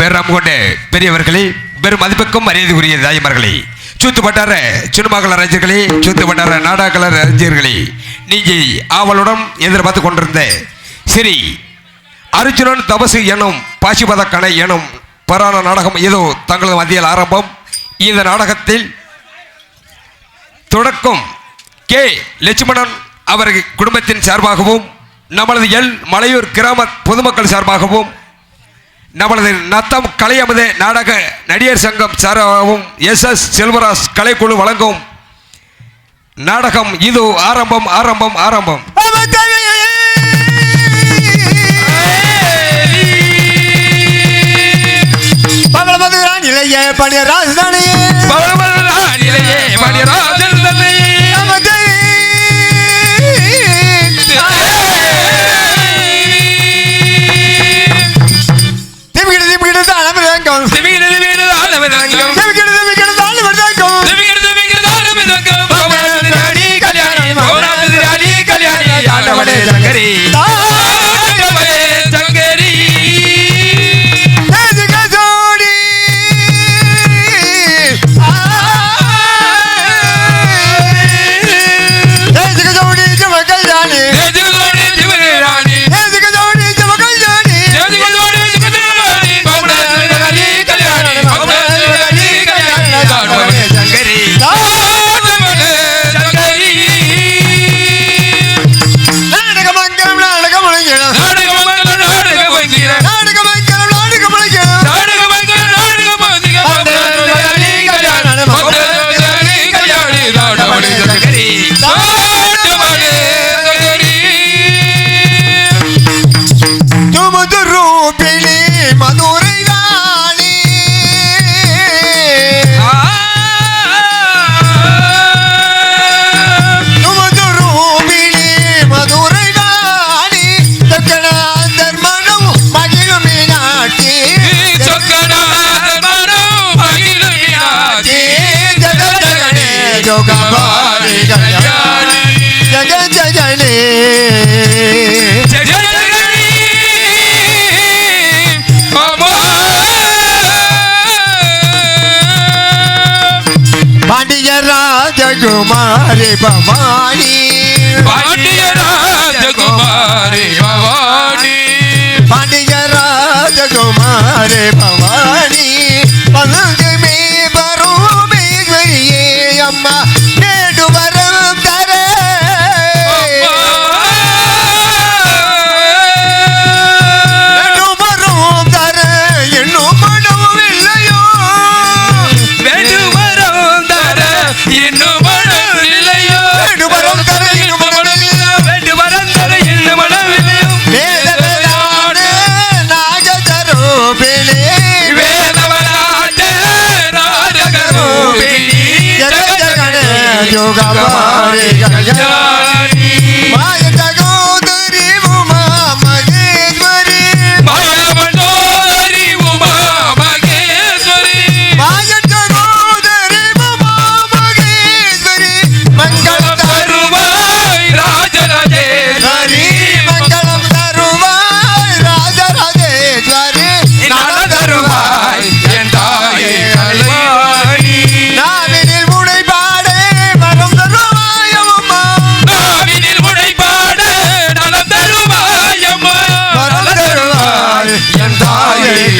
பேரம் கொண்ட பெரியவர்களே பெரும் மதிப்புக்கும் மரியாதைக்குரிய தாய்மார்களே சூத்து பட்டார சினிமாக்கள ரசிகர்களே சூத்து பட்டார நாடகங்கள ரசிகர்களே நீங்க ஆவலுடன் எதிர்பார்த்து கொண்டிருந்த சரி அர்ஜுனன் தபசு எனும் பாசிபத கணை எனும் பரான நாடகம் ஏதோ தங்களது மத்தியில் ஆரம்பம். இந்த நாடகத்தில் தொடக்கம் கே. லட்சுமணன் அவரது குடும்பத்தின் சார்பாகவும் நமது எல். மலையூர் கிராம பொதுமக்கள் சார்பாகவும் நமது நத்தம் கலையமது நாடக நடிகர் சங்கம் சார்பாகவும் எஸ் எஸ் செல்வராஜ் கலைக்குழு வழங்கும் நாடகம் இது. ஆரம்பம் ஆரம்பம் ஆரம்பம். பகலமதுரான் இளைய பணிய ராஜதானியே. தன்னை நமக்கு ராஜகுமாரி பவானி. ராஜகுமாரி பவானி. பாண்டிய ராஜகுமாரி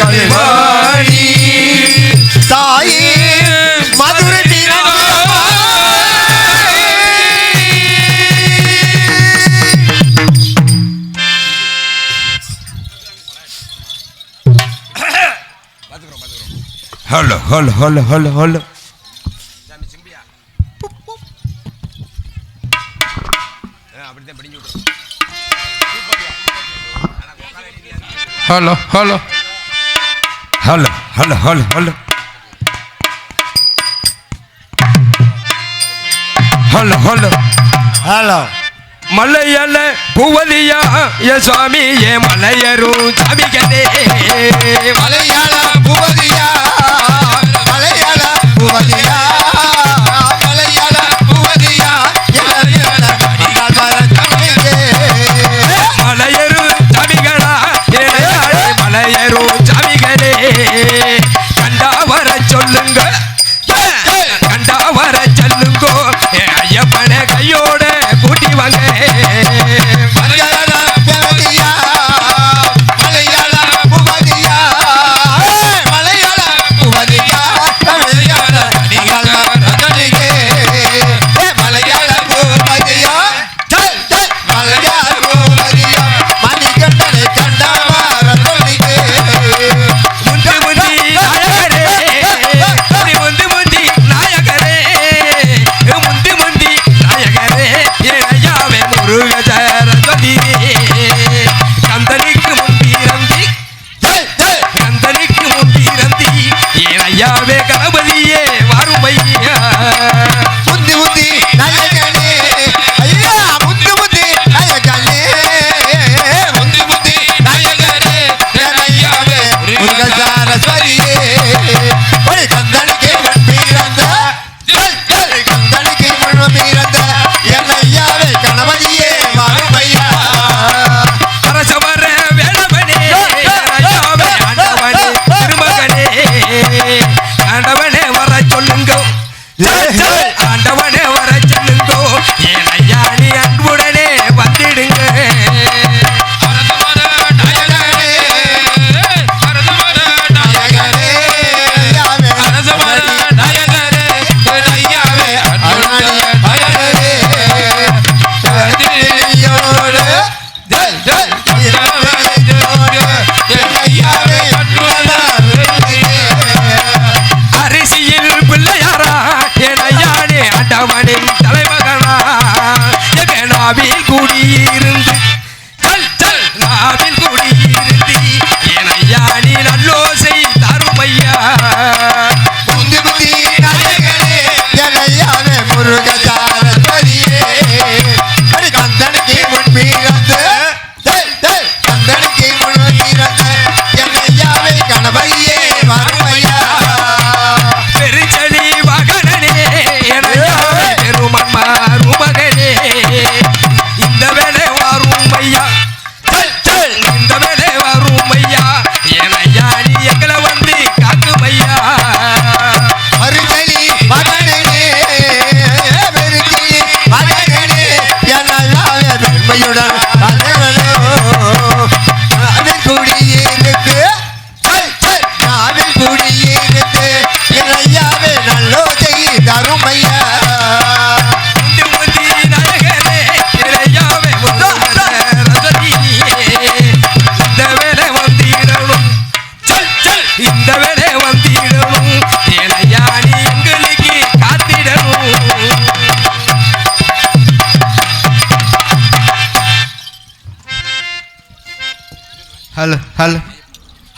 கல்வாணி தாயே Madurai hello hello hello hello hello. Hello hello. Hello hello hello hello hello hello hello மலையல பூவலியா எ சுவாமி ஏ மலையரும் சாமிகளே. மலையாள புவதியா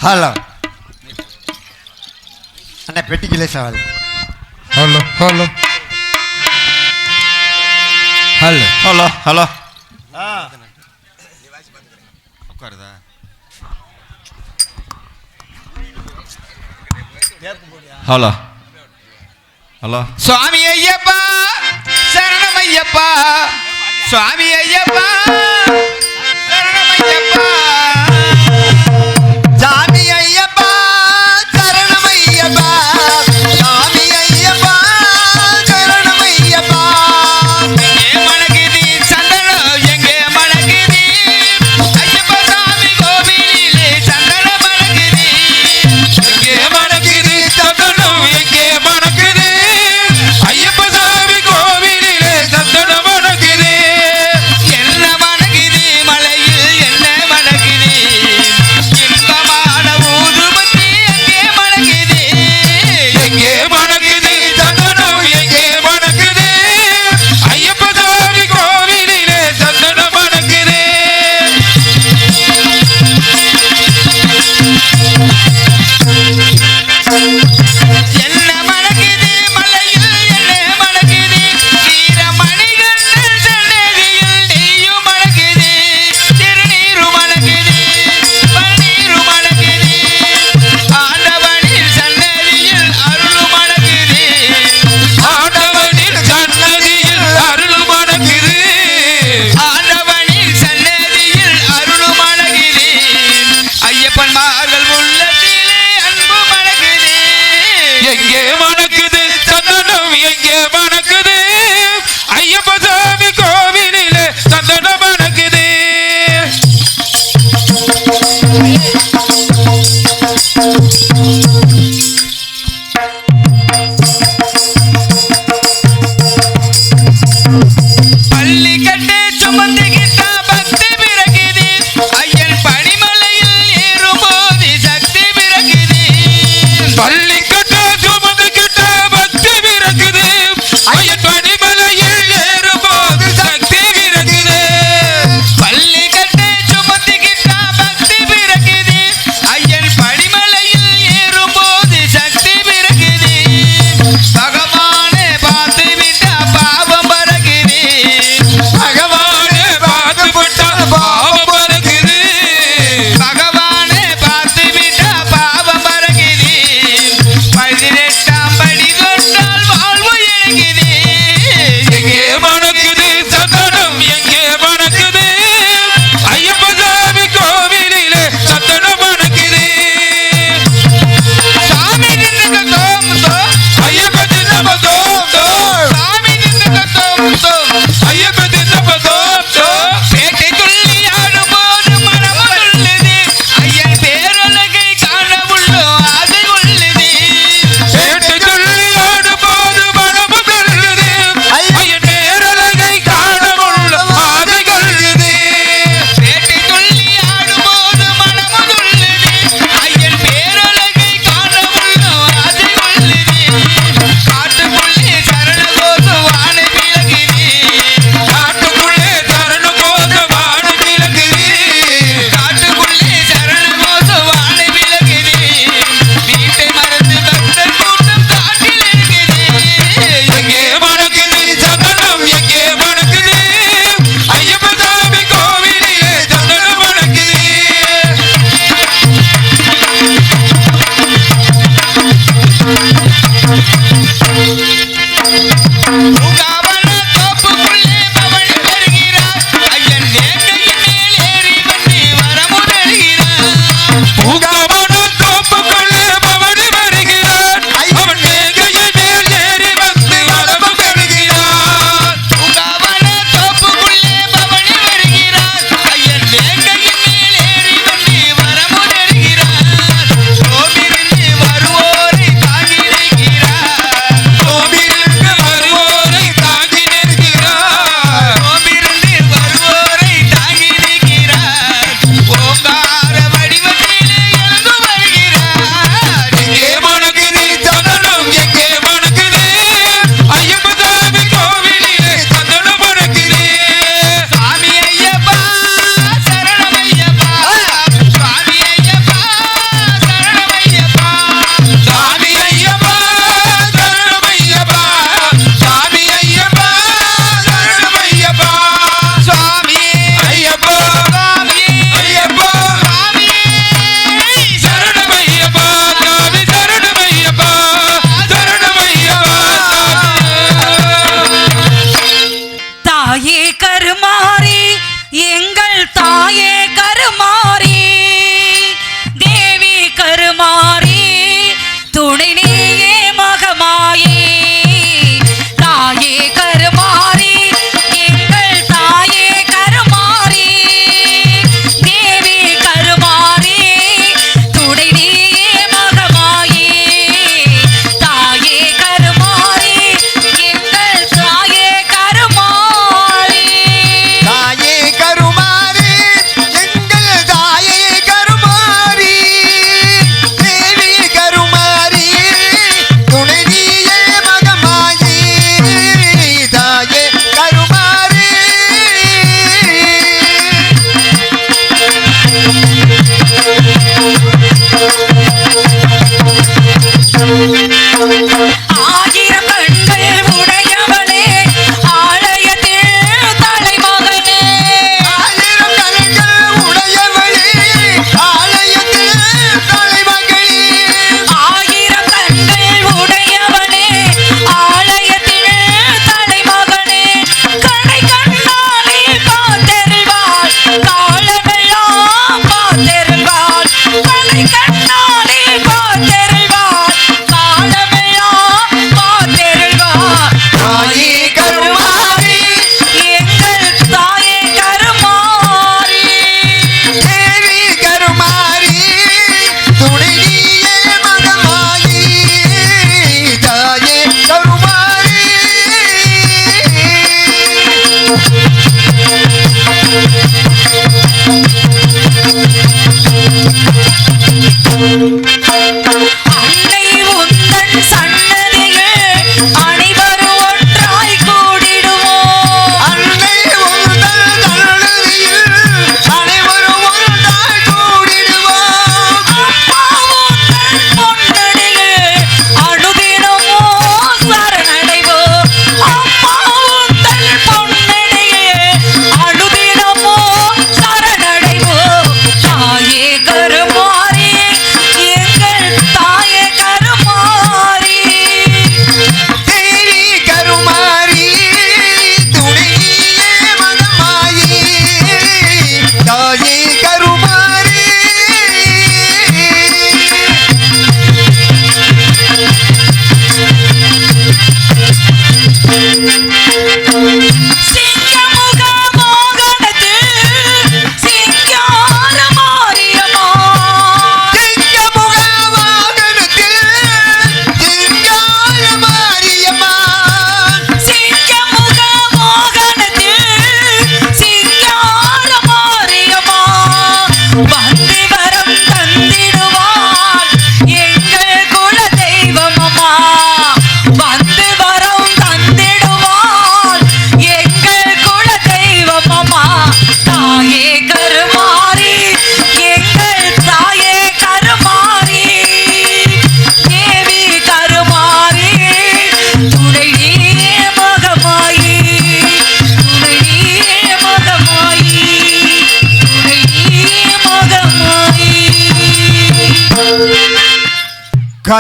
హలో అన్న పెట్టికి లేసేవాళ్ళు hello hello hello hello hello ఒక్కరదా hello hello சுவாமி ஐயப்பா சரணம் ஐயப்பா. சுவாமி ஐயப்பா சரணம் ஐயப்பா.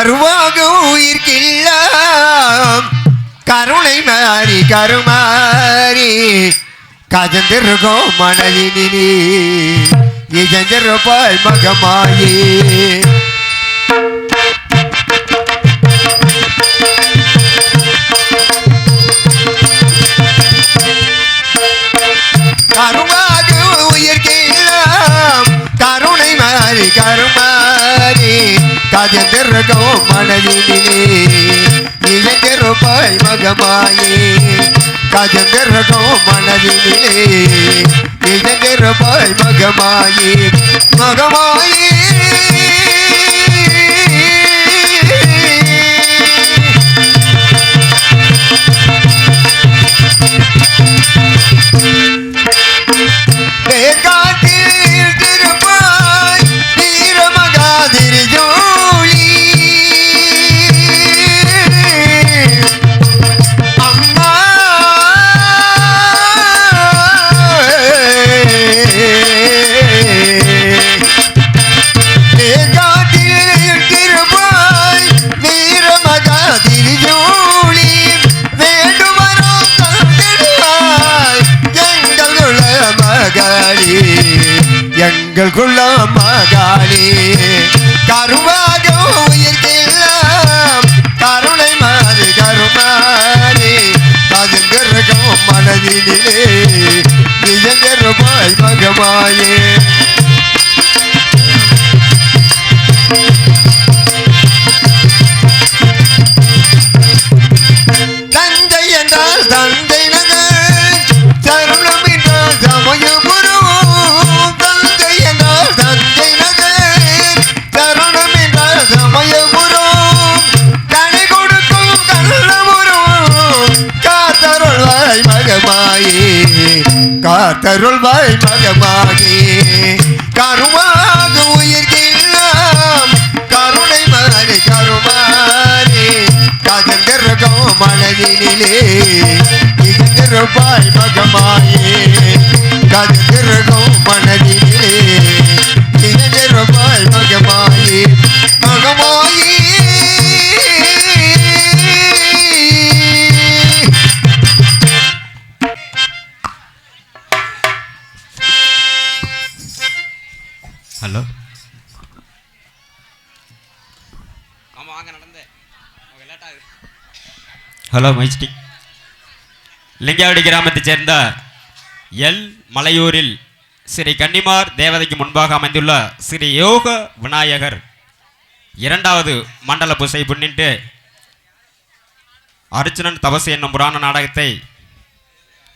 கருவாக உயிர்க்கில்லாம் கருணை மாறி கருமாறி கதந்திருக்கோம் மனதினி இஜந்திருப்பாய் மகமாயே. அழகோ மனதிலே இளைஞருபாய் மகமாயே கஜங்கரகோ மனதிலே இளைஞருபாய் மகமாயே மகமாயே. காத்தருள்வாய் மகமாகி கருமாக உயிர்கில்லாம் கருணை மாறி கருமாறி கதந்திருக்கும் மனதினிலே. இதந்திருப்பாய் மகமாய். ஹலோ. ஹலோ மைஸ்டி. லிங்காவடி கிராமத்தைச் சேர்ந்த எல். மலையூரில் ஸ்ரீ கன்னிமார் தேவதைக்கு முன்பாக அமைந்துள்ள ஸ்ரீ யோக விநாயகர் இரண்டாவது மண்டல பூசை முன்னிட்டு அர்ஜுனன் தபசு என்னும் புராண நாடகத்தை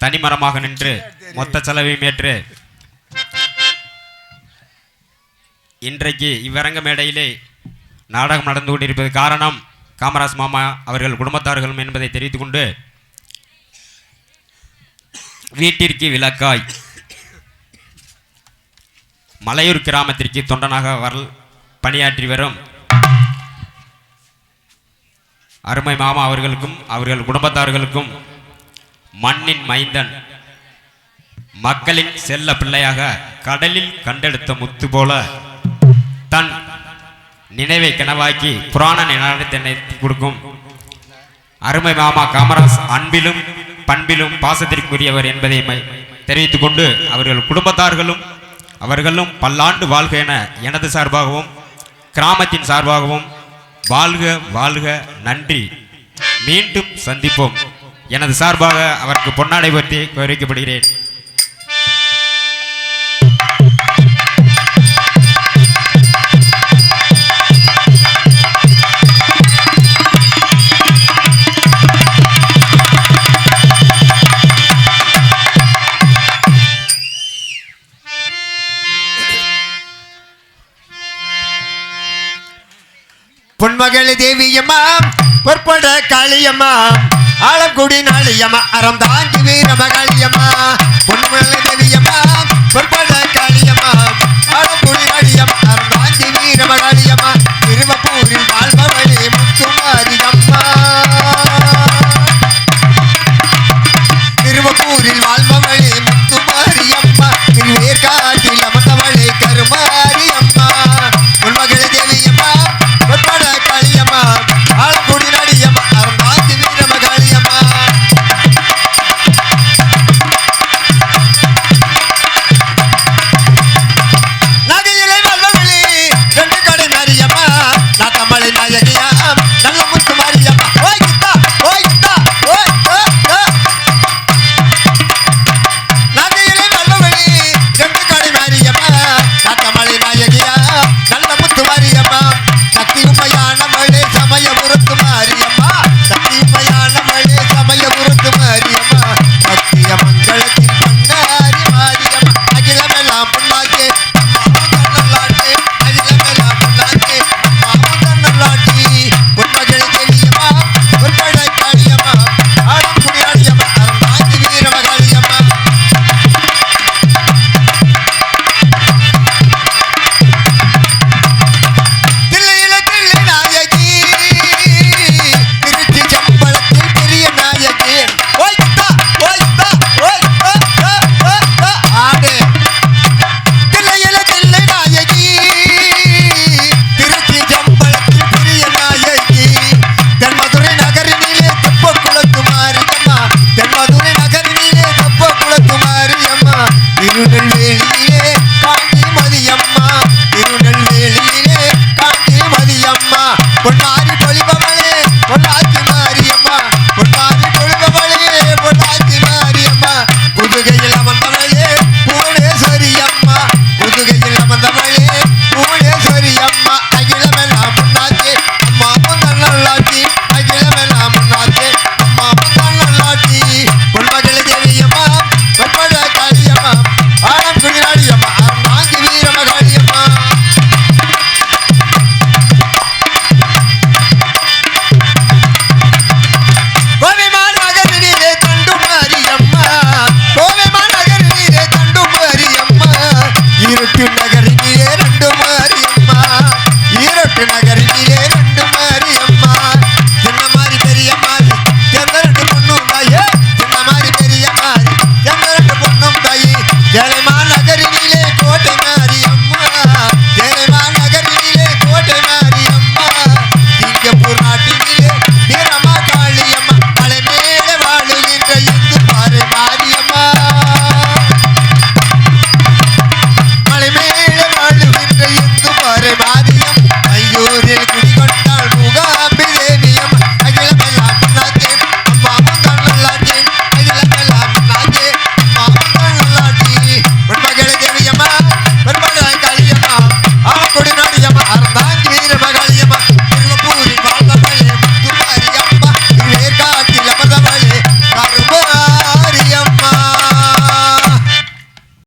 தனிமரமாக நின்று மொத்த செலவையும் ஏற்று இன்றைக்கு இவ்வரங்க மேடையிலே நாடகம் நடந்து கொண்டிருப்பது காரணம் காமராஜ் மாமா அவர்கள் குடும்பத்தார்களும் என்பதை தெரிவித்து கொண்டு வீட்டிற்கு விளக்காய். மலையூர் கிராமத்திற்கு தொண்டனாக வரல் பணியாற்றி வரும் அருமை மாமா அவர்களுக்கும் அவர்கள் குடும்பத்தார்களுக்கும் மண்ணின் மைந்தன் மக்களின் செல்ல பிள்ளையாக கடலில் கண்டெடுத்த முத்து போல தன் நினைவை கனவாக்கி புராண நினைத்தனை கொடுக்கும். அருமை மாமா காமராஜ் அன்பிலும் பண்பிலும் பாசத்திற்குரியவர் என்பதை ம- தெரிவித்துக் கொண்டு அவர்கள் குடும்பத்தார்களும் அவர்களும் பல்லாண்டு வாழ்க என எனது சார்பாகவும் கிராமத்தின் சார்பாகவும் வாழ்க வாழ்க நன்றி. மீண்டும் சந்திப்போம். எனது சார்பாக அவருக்கு பொன்னாடை பற்றி கோரிக்கப்படுகிறேன். மகள் தேவியம்மா பொற்பட காளியம்மா ஆலங்குடி நாளியம்மா அறம் தாங்கி வீரம காளியம்மா பொன்மகள தேவியம்மா பொற்பட